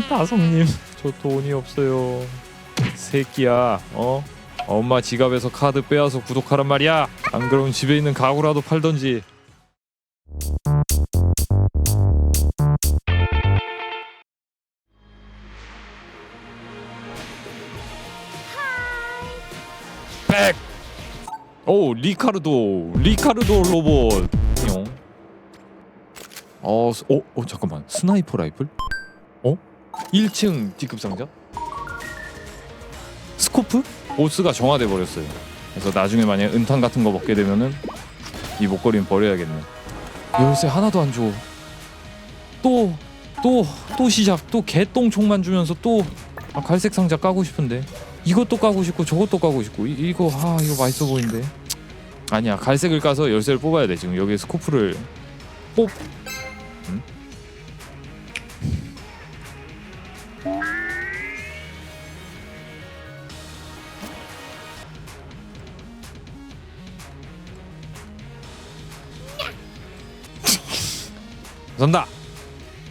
나성님 저 돈이 없어요 새끼야 어? 엄마 지갑에서 카드 빼와서 구독하란 말이야 안 그러면 집에 있는 가구라도 팔던지 백! 오 리카르도 리카르도 로봇 용. 어, 스- 어, 어 잠깐만 스나이퍼 라이플? 어? 1층 D급 상자? 스코프? 보스가 정화돼 버렸어요. 그래서 나중에 만약 은탄 같은 거 먹게 되면은 이 목걸이는 버려야겠네. 열쇠 하나도 안 줘. 또, 또, 또 시작. 또 개똥총만 주면서 또 아, 갈색 상자 까고 싶은데 이것도 까고 싶고 저것도 까고 싶고 이, 이거 아 이거 맛있어 보이는데 아니야 갈색을 까서 열쇠를 뽑아야 돼 지금 여기 스코프를 뽑 음? 선다.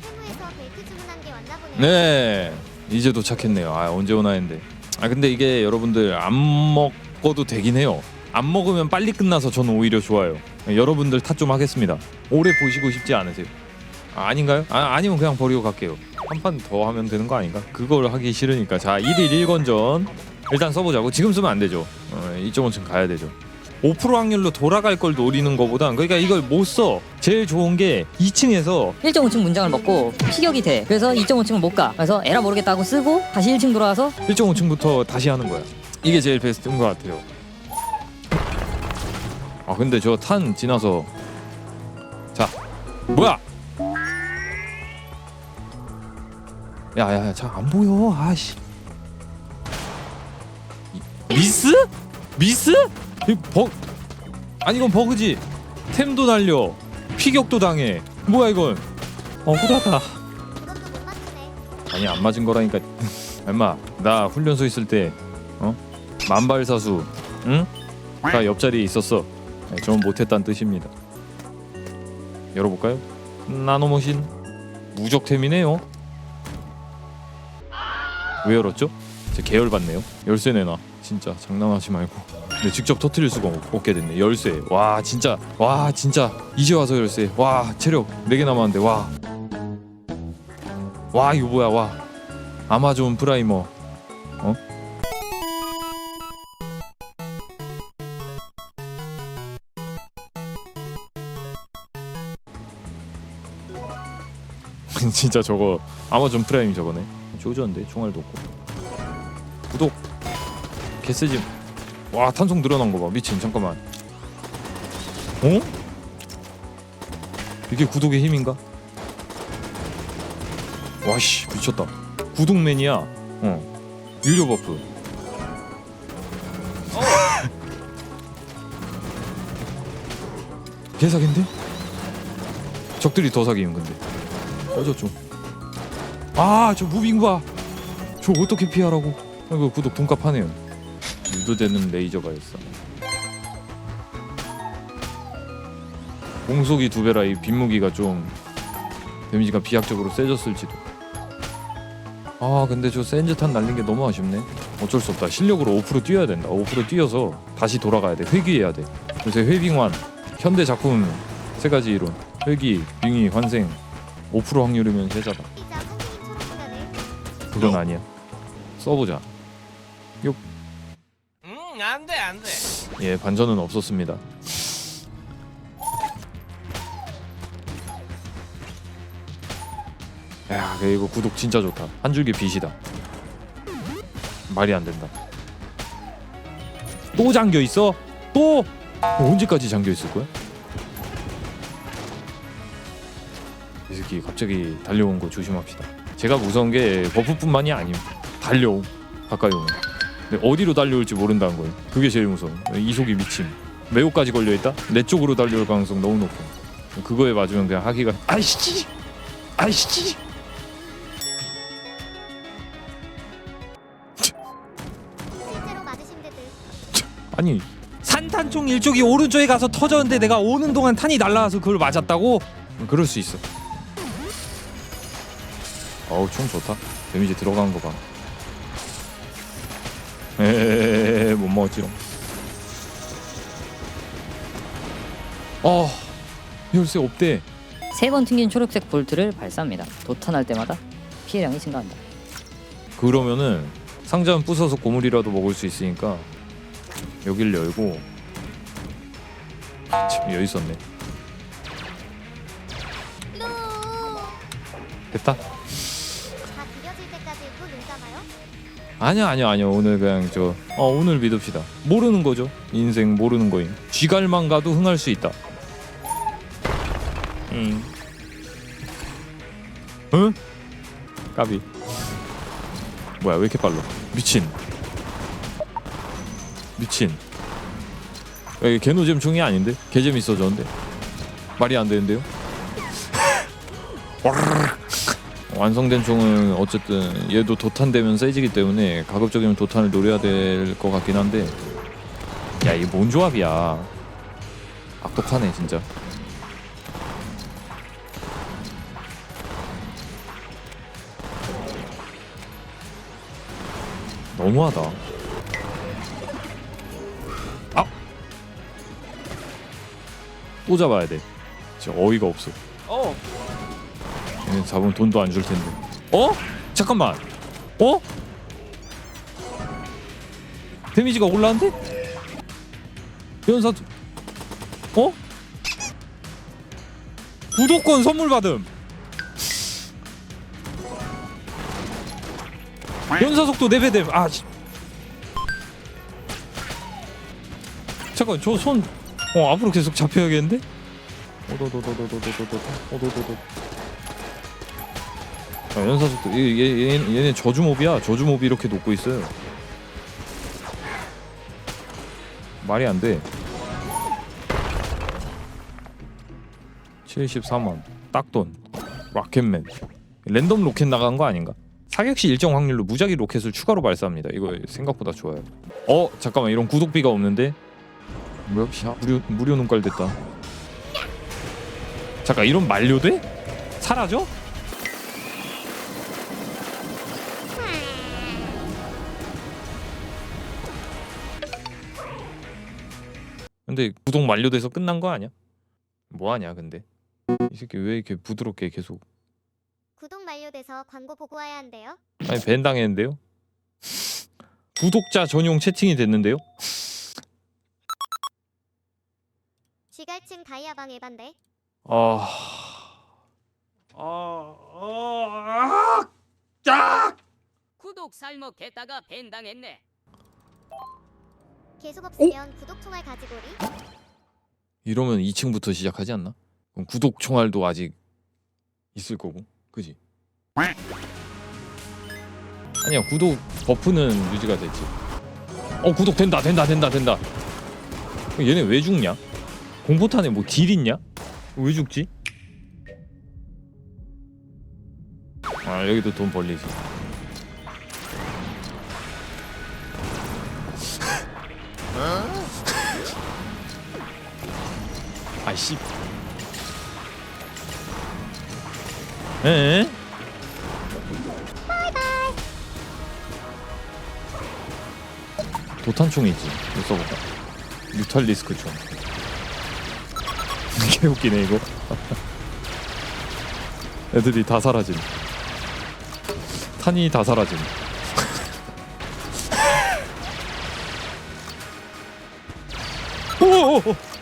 세무에서 벨트 주문한 게 왔나 보네. 네 이제 도착했네요. 아 언제 오나 했는데. 아 근데 이게 여러분들 안 먹어도 되긴 해요. 안 먹으면 빨리 끝나서 저는 오히려 좋아요. 여러분들 탓 좀 하겠습니다. 오래 보시고 싶지 않으세요? 아, 아닌가요? 아, 아니면 그냥 버리고 갈게요. 한 판 더 하면 되는 거 아닌가? 그걸 하기 싫으니까. 자 1일 1건전. 일단 써보자고. 지금 쓰면 안 되죠. 어, 2.5층 가야 되죠 5% 확률로 돌아갈 걸 노리는 거보단 그러니까 이걸 못 써 제일 좋은 게 2층에서 1.5층 문장을 먹고 피격이 돼. 그래서 2.5층을 못 가. 그래서 에라 모르겠다 하고 쓰고 다시 1층 돌아와서 1.5층부터 다시 하는 거야. 이게 제일 베스트인 것 같아요. 아 근데 저 탄 지나서 자 뭐야? 야야야 자안 보여 아씨 이- 미스? 미스? 이버 아니 이건 버그지. 템도 날려. 피격도 당해. 뭐야 이건? 억울하다. 아니 안 맞은 거라니까. 엄마 나 훈련소 있을 때 어? 만발사수 응? 다 옆자리에 있었어. 네, 저는 못했다는 뜻입니다. 열어볼까요? 나노머신. 무적템이네요. 왜 열었죠? 제 계열 받네요. 열쇠 내놔 진짜 장난하지 말고. 근데 직접 터트릴 수가 없- 없게 됐네. 열쇠. 와 진짜. 와 진짜. 이제 와서 열쇠. 와 체력 4개 남았는데 와. 와 이거 뭐야 와. 아마존 프라이머. 어? 진짜 저거 아마존 프라임 저거네. 조졌는데? 총알도 없고. 구독 개쓰지. 와 탄성 늘어난 거 봐. 미친 잠깐만. 어? 이게 구독의 힘인가? 와씨 미쳤다. 구독맨이야. 어. 유료 버프. 개사기인데? 적들이 더 사기임 근데. 꺼져 좀아저 무빙 봐 저 어떻게 피하라고? 이거 구독 돈값 하네요 유도되는 레이저가 있어. 공속이 두 배라 이 빗무기가 좀 데미지가 비약적으로 세졌을지도. 아 근데 저 센즈탄 날린 게 너무 아쉽네. 어쩔 수 없다. 실력으로 5% 뛰어야 된다. 5% 뛰어서 다시 돌아가야 돼. 회귀해야 돼. 요새 회빙환 현대 작품 세 가지 이론. 회귀, 빙의, 환생. 5% 확률이면 세자다. 그건 아니야. 써보자 응, 안 돼, 안 돼. 예 반전은 없었습니다 야 이거 구독 진짜 좋다 한 줄기 빛이다 말이 안 된다 또 잠겨 있어? 또? 어, 언제까지 잠겨 있을 거야? 이 새끼 갑자기 달려온 거 조심합시다 제가 무서운 게 버프뿐만이 아님 달려옴 가까이 오면 근데 어디로 달려올지 모른다는 거예요. 그게 제일 무서워 이속이 미침 매우까지 걸려있다? 내 쪽으로 달려올 가능성 너무 높아. 그거에 맞으면 그냥 하기가 아이씨! 아이씨! 실제로 맞으신. 아니. 산탄총 일쪽이 오른쪽에 가서 터졌는데 내가 오는 동안 탄이 날라와서 그걸 맞았다고? 그럴 수 있어. 어우 어우 총 좋다. 데미지 들어간 거 봐 에못 먹었지롱 어 열쇠 없대 세 번 튕긴 초록색 볼트를 발사합니다. 도탄할 때마다 피해량이 증가한다. 그러면은 상자는 부숴서 고물이라도 먹을 수 있으니까 여길 열고 참 여기 있었네 루. 됐다 아니야 아니야 아니야 오늘 그냥 저 어 오늘 믿읍시다. 모르는 거죠. 인생 모르는 거임. 쥐갈만 가도 흥할 수 있다. 응. 응? 까비. 뭐야 왜 이렇게 빨라? 미친. 미친. 야, 이게 개노잼 총이 아닌데? 개잼 있어졌는데? 말이 안 되는데요 완성된 총은 어쨌든 얘도 도탄되면 세지기 때문에 가급적이면 도탄을 노려야 될 것 같긴 한데. 야이뭔 조합이야? 악독하네 진짜. 너무하다. 아! 또 잡아야 돼. 진짜 어이가 없어. 어 얘네 잡으면 돈도 안 줄 텐데. 어? 잠깐만. 어? 데미지가 올라는데? 연사 어? 구독권 선물 받음. 연사 속도 4배 됨. 아. 씨. 잠깐 저 손 어, 앞으로 계속 잡혀야겠는데? 오도도도도도도도도 오도도도 아, 연사 속도 얘, 얘, 얘, 얘네 저주몹이야. 저주몹이 이렇게 녹고 있어요. 말이 안돼. 73원. 딱돈. 로켓맨. 랜덤 로켓 나간 거 아닌가? 사격시 일정 확률로 무작위 로켓을 추가로 발사합니다. 이거 생각보다 좋아요. 어 잠깐만. 이런 구독비가 없는데? 뭐야 샤, 무료, 무료 눈깔 됐다. 잠깐 이런 만료돼? 사라져? 근데 구독 만료돼서 끝난 거 아니야? 뭐 하냐 근데 이 새끼 왜 이렇게 부드럽게 계속 구독 만료돼서 광고 보고 와야 한대요. 아니 밴 당했는데요? 구독자 전용 채팅이 됐는데요? 지갈층 다이아방 에반데. 아... 아... 아... 아... 구독 살먹했다가 벤당했네. 계속 없으면 구독 총알 가지고리. 이러면 2층부터 시작하지 않나? 그럼 구독 총알도 아직 있을 거고, 그지? 아니야 구독 버프는 유지가 됐지. 어 구독 된다 된다 된다 된다. 얘네 왜 죽냐? 공포탄에 뭐 딜 있냐? 왜 죽지? 아 여기도 돈 벌리지. 아이씨. 에? 도탄총이 있지. 이거 써볼까? 뮤탈리스크 총. 개 웃기네 이거. 애들이 다 사라짐. 탄이 다 사라짐. 오오오.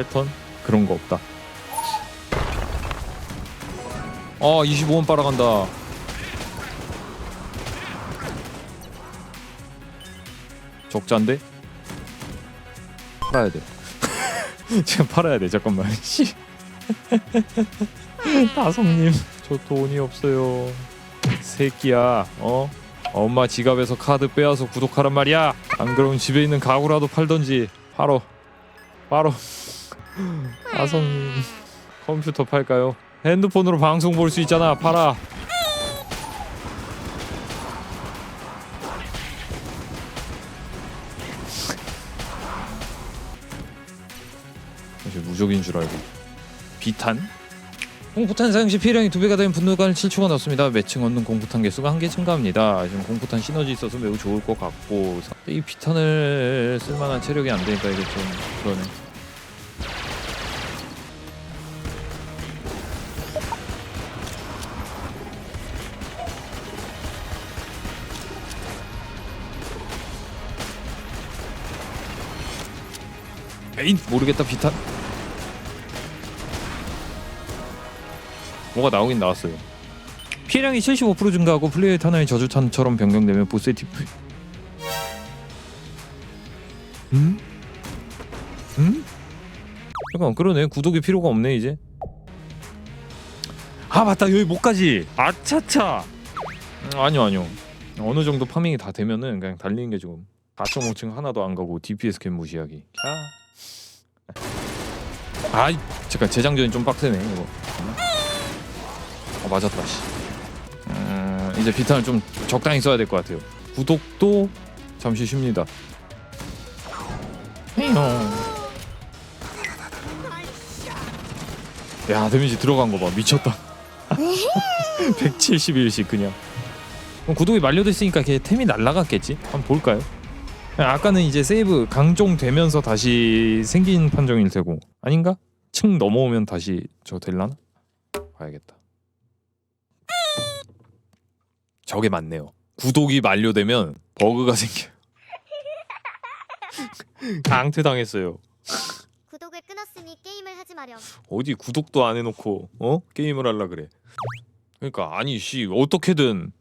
패턴 그런 거 없다. 아 25원 빨아간다. 적자인데? 팔아야 돼. 지금 팔아야 돼. 잠깐만. 씨. 다솜님 저 돈이 없어요. 새끼야. 어? 엄마 지갑에서 카드 빼앗아 구독하란 말이야. 안 그러면 집에 있는 가구라도 팔던지. 바로 바로 아성 컴퓨터 팔까요? 핸드폰으로 방송 볼 수 있잖아. 팔아. 사실 무적인 줄 알고 비탄? 공포탄 사용 시 피해량이 두 배가 되면 분노가는 7초가 넘습니다. 매칭 얻는 공포탄 개수가 한 개 증가합니다. 지금 공포탄 시너지 있어서 매우 좋을 것 같고 이 비탄을 쓸만한 체력이 안 되니까 이게 좀 그러네. 에인 모르겠다 비탄. 뭐가 나오긴 나왔어요. 피해량이 75% 증가하고 플레이어 탄환이 저주탄처럼 변경되면 보스의 디프. 음? 음? 잠깐 그러네 구독이 필요가 없네 이제. 아 맞다 여기 못 가지. 아차차. 음, 아니요 아니요. 어느 정도 파밍이 다 되면은 그냥 달리는 게 좀. 4.5층 하나도 안 가고 DPS 캠 무시하기. 자. 아이 잠깐 재장전이 좀 빡세네 이거. 아 맞았다 씨. 음, 이제 비탄을 좀 적당히 써야 될 것 같아요. 구독도 잠시 쉽니다. 야 데미지 들어간 거봐 미쳤다. 171씩 그냥. 구독이 만료됐으니까 걔 템이 날라갔겠지? 한번 볼까요? 아까는 이제 세이브 강종되면서 다시 생긴 판정일 테고 아닌가? 층 넘어오면 다시 저 될라나? 봐야겠다. 저게 맞네요. 구독이 만료되면 버그가 생겨. 강퇴 당했어요. 구독을 끊었으니 게임을 하지 마렴. 어디 구독도 안 해놓고 어 게임을 하려 그래. 그러니까 아니 씨 어떻게든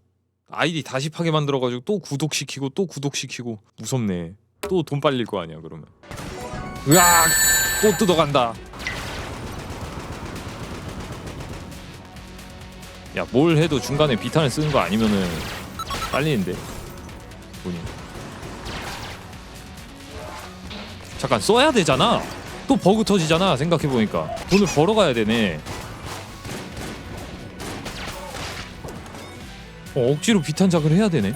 아이디 다시 파게 만들어가지고 또 구독시키고 또 구독시키고 무섭네. 또 돈 빨릴 거 아니야 그러면. 으악 또 뜯어간다. 야 뭘 해도 중간에 비탄을 쓰는 거 아니면은 빨리는데 돈이. 잠깐 써야 되잖아. 또 버그 터지잖아 생각해 보니까 돈을 벌어가야 되네. 어, 억지로 비탄 작을 해야 되네.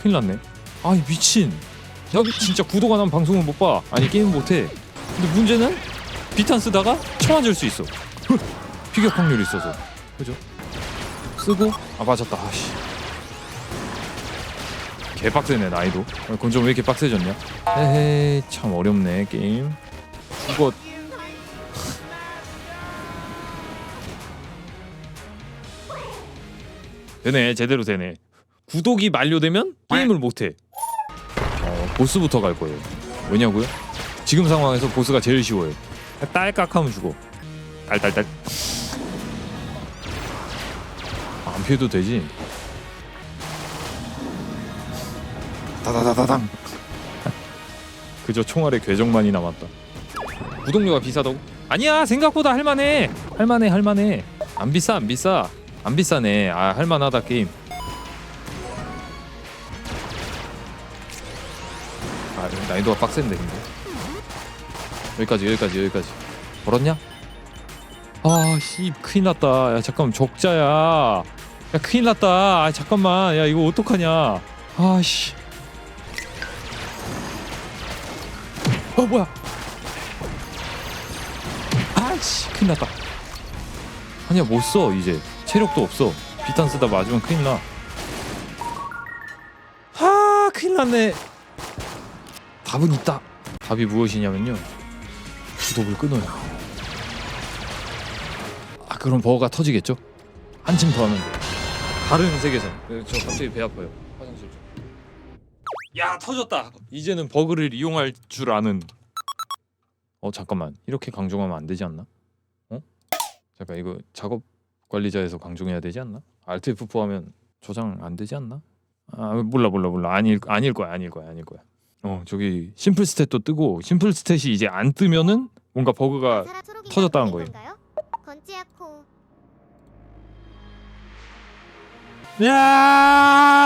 큰일 났네. 아이 미친. 야 진짜 구독 안 하면 방송을 못 봐. 아니 게임 못 해. 근데 문제는 비탄 쓰다가 쳐맞을 수 있어. 피격 확률이 있어서. 그죠? 쓰고 아 맞았다. 아씨. 개 빡세네 나이도. 아, 그건 좀왜 이렇게 빡세졌냐? 에헤이 참 어렵네 게임. 이거 되네 제대로 되네 구독이 만료되면 게임을 못해 어, 보스부터 갈 거예요 왜냐고요? 지금 상황에서 보스가 제일 쉬워요. 딸깍하면 죽어. 딸딸딸. 아, 안 피해도 되지? 다다다다당. 그저 총알의 궤적만이 남았다. 구독료가 비싸다고? 아니야 생각보다 할만해. 할만해 할만해. 안 비싸 안 비싸. 안 비싸네. 아 할만하다 게임. 아 난이도가 빡센데 근데 여기까지 여기까지 여기까지. 벌었냐? 아씨 큰일 났다. 야 잠깐만 적자야. 야 큰일 났다. 아 잠깐만. 야 이거 어떡하냐. 아씨. 어 뭐야? 아씨 큰일 났다. 아니야 못 써 이제? 체력도 없어. 비탄 쓰다 맞으면 큰일 나. 아 큰일 났네. 답은 있다. 답이 무엇이냐면요. 구독을 끊어요. 아 그럼 버거가 터지겠죠? 한층 더 하면 돼. 다른 세계선. 네, 저 갑자기 배 아파요. 화장실 좀. 야 터졌다. 이제는 버그를 이용할 줄 아는. 어 잠깐만 이렇게 강조하면 안 되지 않나? 어? 잠깐 이거 작업 관리자에서 강조해야 되지 않나? Alt F4 하면 저장 안 되지 않나? 아 몰라 몰라 몰라 아닐 아닐 거야 아닐 거야 아닐 거야. 어 저기 심플 스탯도 뜨고 심플 스탯이 이제 안 뜨면은 뭔가 버그가 터졌다는 거예요. 건지야코. 야!